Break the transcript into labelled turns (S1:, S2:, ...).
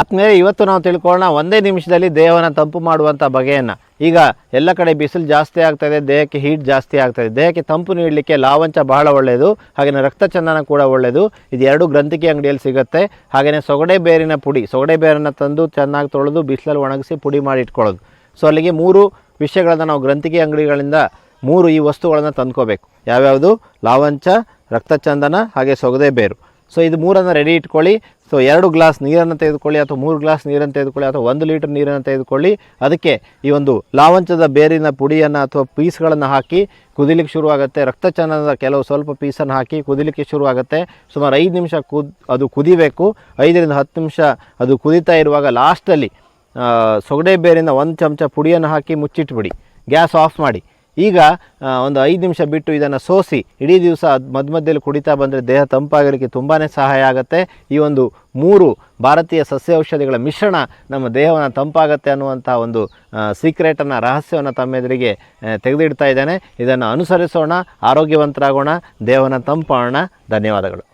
S1: ಆದ್ಮೇಲೆ ಇವತ್ತು ನಾವು ತಿಳ್ಕೊಳ್ಳೋಣ ಒಂದೇ ನಿಮಿಷದಲ್ಲಿ ದೇಹವನ್ನು ತಂಪು ಮಾಡುವಂಥ ಬಗೆಯನ್ನು. ಈಗ ಎಲ್ಲ ಕಡೆ ಬಿಸಿಲು ಜಾಸ್ತಿ ಆಗ್ತಾಯಿದೆ ದೇಹಕ್ಕೆ ಹೀಟ್ ಜಾಸ್ತಿ ಆಗ್ತದೆ ದೇಹಕ್ಕೆ ತಂಪು ನೀಡಲಿಕ್ಕೆ ಲಾವಂಚ ಬಹಳ ಒಳ್ಳೆಯದು ಹಾಗೆಯೇ ರಕ್ತಚಂದನ ಕೂಡ ಒಳ್ಳೆಯದು ಇದು ಎರಡು ಗ್ರಂಥಿಕೆ ಅಂಗಡಿಯಲ್ಲಿ ಸಿಗುತ್ತೆ. ಹಾಗೆಯೇ ಸೊಗಡೆ ಬೇರಿನ ಪುಡಿ, ಸೊಗಡೆ ಬೇರನ್ನು ತಂದು ಚೆನ್ನಾಗಿ ತೊಳೆದು ಬಿಸಿಲಲ್ಲಿ ಒಣಗಿಸಿ ಪುಡಿ ಮಾಡಿ ಇಟ್ಕೊಳ್ಳೋದು. ಸೊ ಅಲ್ಲಿಗೆ ಮೂರು ವಿಷಯಗಳನ್ನು ನಾವು ಗ್ರಂಥಿಕೆ ಅಂಗಡಿಗಳಿಂದ ಮೂರು ಈ ವಸ್ತುಗಳನ್ನು ತಂದ್ಕೋಬೇಕು. ಯಾವ್ಯಾವುದು? ಲಾವಂಚ ರಕ್ತಚಂದನ ಹಾಗೆ ಸೊಗದೆ ಬೇರು. ಸೊ ಇದು ಮೂರನ್ನು ರೆಡಿ ಇಟ್ಕೊಳ್ಳಿ. ಸೊ ಎರಡು ಗ್ಲಾಸ್ ನೀರನ್ನು ತೆಗೆದುಕೊಳ್ಳಿ ಅಥವಾ ಮೂರು ಗ್ಲಾಸ್ ನೀರನ್ನು ತೆಗೆದುಕೊಳ್ಳಿ ಅಥವಾ ಒಂದು ಲೀಟರ್ ನೀರನ್ನು ತೆಗೆದುಕೊಳ್ಳಿ. ಅದಕ್ಕೆ ಈ ಒಂದು ಲಾವಂಚದ ಬೇರಿನ ಪುಡಿಯನ್ನು ಅಥವಾ ಪೀಸ್ಗಳನ್ನು ಹಾಕಿ ಕುದಿಲಿಕ್ಕೆ ಶುರುವಾಗುತ್ತೆ. ರಕ್ತಚಂದನದ ಕೆಲವು ಸ್ವಲ್ಪ ಪೀಸನ್ನು ಹಾಕಿ ಕುದಿಲಿಕ್ಕೆ ಶುರುವಾಗುತ್ತೆ. ಸುಮಾರು ಐದು ನಿಮಿಷ ಕುದ್, ಅದು ಕುದಿಬೇಕು. ಐದರಿಂದ ಹತ್ತು ನಿಮಿಷ ಅದು ಕುದೀತಾ ಇರುವಾಗ ಲಾಸ್ಟಲ್ಲಿ ಸೊಗಡೆ ಬೇರಿನ ಒಂದು ಚಮಚ ಪುಡಿಯನ್ನು ಹಾಕಿ ಮುಚ್ಚಿಟ್ಬಿಡಿ. ಗ್ಯಾಸ್ ಆಫ್ ಮಾಡಿ. ಈಗ ಒಂದು ಐದು ನಿಮಿಷ ಬಿಟ್ಟು ಇದನ್ನು ಸೋಸಿ, ಇಡೀ ದಿವಸ ಮಧ್ಯ ಮಧ್ಯದಲ್ಲಿ ಕುಡಿತಾ ಬಂದರೆ ದೇಹ ತಂಪಾಗಲಿಕ್ಕೆ ತುಂಬಾ ಸಹಾಯ ಆಗುತ್ತೆ. ಈ ಒಂದು ಮೂರು ಭಾರತೀಯ ಸಸ್ಯ ಔಷಧಿಗಳ ಮಿಶ್ರಣ ನಮ್ಮ ದೇಹವನ್ನು ತಂಪಾಗತ್ತೆ ಅನ್ನುವಂಥ ಒಂದು ಸೀಕ್ರೆಟನ್ನು ರಹಸ್ಯವನ್ನು ತಮ್ಮ ಎದುರಿಗೆ ತೆಗೆದಿಡ್ತಾ ಇದ್ದಾನೆ. ಇದನ್ನು ಅನುಸರಿಸೋಣ, ಆರೋಗ್ಯವಂತರಾಗೋಣ, ದೇಹವನ್ನು ತಂಪಾಗೋಣ ಧನ್ಯವಾದಗಳು.